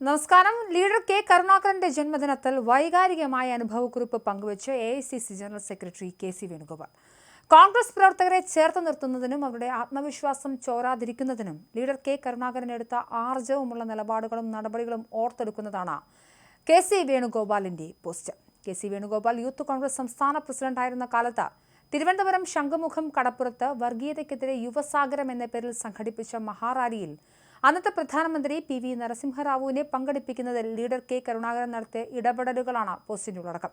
നമസ്കാരം. Leader K. കരുണാകരന്റെ ജന്മദിനത്തിൽ വൈകാരികമായ അനുഭവക്കുറിപ്പ് പങ്കുവച്ച് A I C C general secretary K C Venugopal. Congress പ്രവർത്തകരെ ചേർത്ത് നിർത്തുന്നതിനും അവരുടെ ആത്മവിശ്വാസം ചോരാതിരിക്കുന്നതിനും ലീഡർ കെ. കരുണാകരൻ എടുത്ത ആർജവുമുള്ള നിലപാടുകളും നടപടികളും ഓർത്തെടുക്കുന്നതാണ് K C വേണുഗോപാലിന്റെ post K C Venugopal youth Congress സംസ്ഥാന പ്രസിഡന്റായിരുന്ന കാലത്ത് തിരുവനന്തപുരം ശംഖുമുഖം കടപ്പുറത്ത് വർഗീയതയ്ക്കെതിരെ യുവസാഗരം എന്ന പേരിൽ സംഘടിപ്പിച്ച മഹാറാലിയിൽ അന്നത്തെ പ്രധാനമന്ത്രി പി വി നരസിംഹറാവുവിനെ പങ്കെടുപ്പിക്കുന്നതിൽ ലീഡർ കെ കരുണാകരൻ നടത്തിയ ഇടപെടലുകളാണ് പോസ്റ്റിന്റെ ഉള്ളടക്കം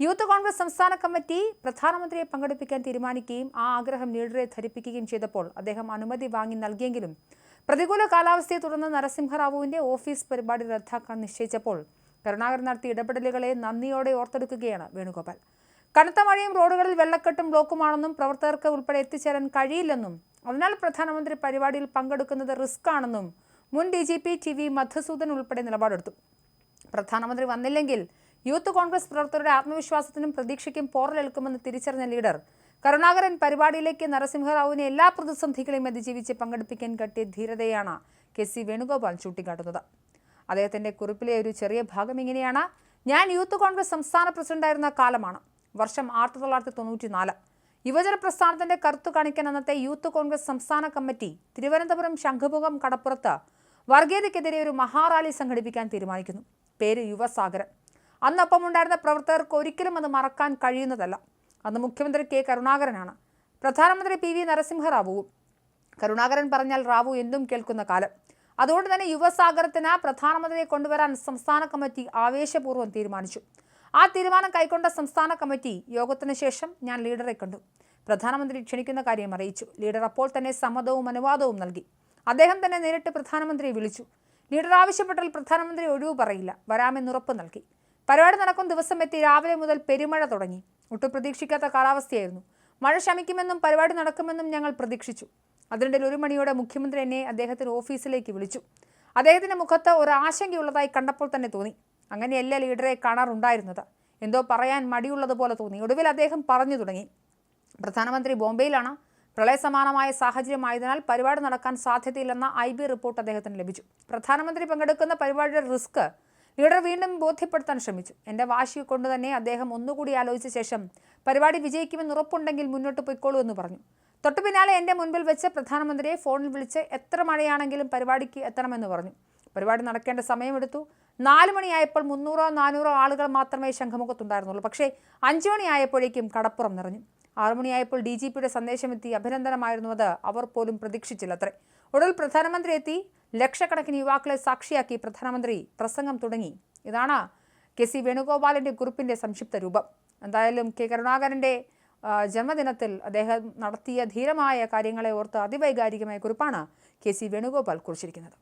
യൂത്ത് കോൺഗ്രസ് സംസ്ഥാന കമ്മിറ്റി പ്രധാനമന്ത്രിയെ പങ്കെടുപ്പിക്കാൻ തീരുമാനിക്കുകയും ആ ആഗ്രഹം ലീഡറെ ധരിപ്പിക്കുകയും ചെയ്തപ്പോൾ അദ്ദേഹം അനുമതി വാങ്ങി നൽകിയെങ്കിലും പ്രതികൂല കാലാവസ്ഥയെ തുടർന്ന് നരസിംഹറാവുവിന്റെ ഓഫീസ് പരിപാടി റദ്ദാക്കാൻ നിശ്ചയിച്ചപ്പോൾ കരുണാകരൻ നടത്തിയ ഇടപെടലുകളെ നന്ദിയോടെ ഓർത്തെടുക്കുകയാണ് വേണുഗോപാൽ. കനത്ത മഴയും റോഡുകളിൽ വെള്ളക്കെട്ടും ബ്ലോക്കുമാണെന്നും പ്രവർത്തകർക്ക് ഉൾപ്പെടെ എത്തിച്ചേരാൻ കഴിയില്ലെന്നും അതിനാൽ പ്രധാനമന്ത്രി പരിപാടിയിൽ പങ്കെടുക്കുന്നത് റിസ്ക് ആണെന്നും മുൻ D G P T V Madhusudan ഉൾപ്പെടെ നിലപാടെടുത്തു. പ്രധാനമന്ത്രി വന്നില്ലെങ്കിൽ യൂത്ത് കോൺഗ്രസ് പ്രവർത്തകരുടെ ആത്മവിശ്വാസത്തിനും പ്രതീക്ഷയ്ക്കും പോറലേൽക്കുമെന്ന് തിരിച്ചറിഞ്ഞ ലീഡർ കരുണാകരൻ പരിപാടിയിലേക്ക് നരസിംഹറാവുവിനെ എല്ലാ പ്രതിസന്ധികളെയും അതിജീവിച്ച് പങ്കെടുപ്പിക്കാൻ കട്ടിയ ധീരതയാണ് കെ സി വേണുഗോപാൽ ചൂണ്ടിക്കാട്ടുന്നത്. അദ്ദേഹത്തിന്റെ കുറിപ്പിലെ ഒരു ചെറിയ ഭാഗം ഇങ്ങനെയാണ്. ഞാൻ യൂത്ത് കോൺഗ്രസ് സംസ്ഥാന പ്രസിഡന്റായിരുന്ന കാലമാണ്. വർഷം ആയിരത്തി തൊള്ളായിരത്തി തൊണ്ണൂറ്റി നാല് യുവജന പ്രസ്ഥാനത്തിന്റെ കറുത്തു കാണിക്കാൻ അന്നത്തെ യൂത്ത് കോൺഗ്രസ് സംസ്ഥാന കമ്മിറ്റി തിരുവനന്തപുരം ശംഖുമുഖം കടപ്പുറത്ത് വർഗീയതയ്ക്കെതിരെ ഒരു മഹാറാലി സംഘടിപ്പിക്കാൻ തീരുമാനിക്കുന്നു. പേര് യുവസാഗരൻ. അന്നൊപ്പമുണ്ടായിരുന്ന പ്രവർത്തകർക്ക് ഒരിക്കലും അത് മറക്കാൻ കഴിയുന്നതല്ല. അന്ന് മുഖ്യമന്ത്രി കെ കരുണാകരനാണ്. പ്രധാനമന്ത്രി പി വി നരസിംഹറാവുവും കരുണാകരൻ പറഞ്ഞാൽ റാവു എന്തും കേൾക്കുന്ന കാലം. അതുകൊണ്ട് തന്നെ യുവസാഗരത്തിന് പ്രധാനമന്ത്രിയെ കൊണ്ടുവരാൻ സംസ്ഥാന കമ്മിറ്റി ആവേശപൂർവം തീരുമാനിച്ചു. ആ തീരുമാനം കൈക്കൊണ്ട സംസ്ഥാന കമ്മിറ്റി യോഗത്തിന് ശേഷം ഞാൻ ലീഡറെ കണ്ടു. പ്രധാനമന്ത്രി ക്ഷണിക്കുന്ന കാര്യം അറിയിച്ചു. ലീഡർ അപ്പോൾ തന്നെ സമ്മതവും അനുവാദവും നൽകി. അദ്ദേഹം തന്നെ നേരിട്ട് പ്രധാനമന്ത്രിയെ വിളിച്ചു. ലീഡർ ആവശ്യപ്പെട്ടാൽ പ്രധാനമന്ത്രി ഒഴിവ് പറയില്ല. വരാമെന്ന് ഉറപ്പ് നൽകി. പരിപാടി നടക്കും ദിവസം എത്തി. രാവിലെ മുതൽ പെരുമഴ തുടങ്ങി. ഒട്ടും പ്രതീക്ഷിക്കാത്ത കാലാവസ്ഥയായിരുന്നു. മഴ ശമിക്കുമെന്നും പരിപാടി നടക്കുമെന്നും ഞങ്ങൾ പ്രതീക്ഷിച്ചു. അതിനിടയിൽ ഒരു മണിയോടെ മുഖ്യമന്ത്രി എന്നെ അദ്ദേഹത്തിന്റെ ഓഫീസിലേക്ക് വിളിച്ചു. അദ്ദേഹത്തിന്റെ മുഖത്ത് ഒരു ആശങ്കയുള്ളതായി കണ്ടപ്പോൾ തന്നെ തോന്നി. അങ്ങനെയല്ല ലീഡറെ കാണാറുണ്ടായിരുന്നത്. എന്തോ പറയാൻ മടിയുള്ളതുപോലെ തോന്നി. ഒടുവിൽ അദ്ദേഹം പറഞ്ഞു തുടങ്ങി. പ്രധാനമന്ത്രി ബോംബെയിലാണ് പ്രളയസമാനമായ സാഹചര്യമായതിനാൽ പരിപാടി നടക്കാൻ സാധ്യതയില്ലെന്ന ഐ ബി റിപ്പോർട്ട് അദ്ദേഹത്തിന് ലഭിച്ചു. പ്രധാനമന്ത്രി പങ്കെടുക്കുന്ന പരിപാടിയുടെ റിസ്ക് ലീഡർ വീണ്ടും ബോധ്യപ്പെടുത്താൻ ശ്രമിച്ചു. എന്റെ വാശി കൊണ്ട് തന്നെ അദ്ദേഹം ഒന്നുകൂടി ആലോചിച്ച ശേഷം പരിപാടി വിജയിക്കുമെന്ന് ഉറപ്പുണ്ടെങ്കിൽ മുന്നോട്ട് പോയിക്കോളൂ എന്ന് പറഞ്ഞു. തൊട്ടു പിന്നാലെ എന്റെ മുൻപിൽ വെച്ച് പ്രധാനമന്ത്രിയെ ഫോണിൽ വിളിച്ച് എത്ര മഴയാണെങ്കിലും പരിപാടിക്ക് എത്തണമെന്ന് പറഞ്ഞു. പരിപാടി നടക്കേണ്ട സമയമെടുത്തു. നാല് മണിയായപ്പോൾ മുന്നൂറോ നാനൂറോ ആളുകൾ മാത്രമേ ശംഖമുഖത്തുണ്ടായിരുന്നുള്ളൂ. പക്ഷേ അഞ്ചു മണിയായപ്പോഴേക്കും കടപ്പുറം നിറഞ്ഞു. ആറുമണിയായപ്പോൾ ഡി ജി പിയുടെ സന്ദേശമെത്തി അഭിനന്ദനമായിരുന്നു അത്. അവർ പോലും പ്രതീക്ഷിച്ചില്ല അത്രേ ഒടുവിൽ പ്രധാനമന്ത്രി എത്തി. ലക്ഷക്കണക്കിന് യുവാക്കളെ സാക്ഷിയാക്കി പ്രധാനമന്ത്രി പ്രസംഗം തുടങ്ങി. ഇതാണ് കെ സി വേണുഗോപാലിന്റെ കുറിപ്പിന്റെ സംക്ഷിപ്ത രൂപം. എന്തായാലും കെ കരുണാകരന്റെ ജന്മദിനത്തിൽ അദ്ദേഹം നടത്തിയ ധീരമായ കാര്യങ്ങളെ ഓർത്ത് അതിവൈകാരികമായ കുറിപ്പാണ് കെ സി വേണുഗോപാൽ കുറിച്ചിരിക്കുന്നത്.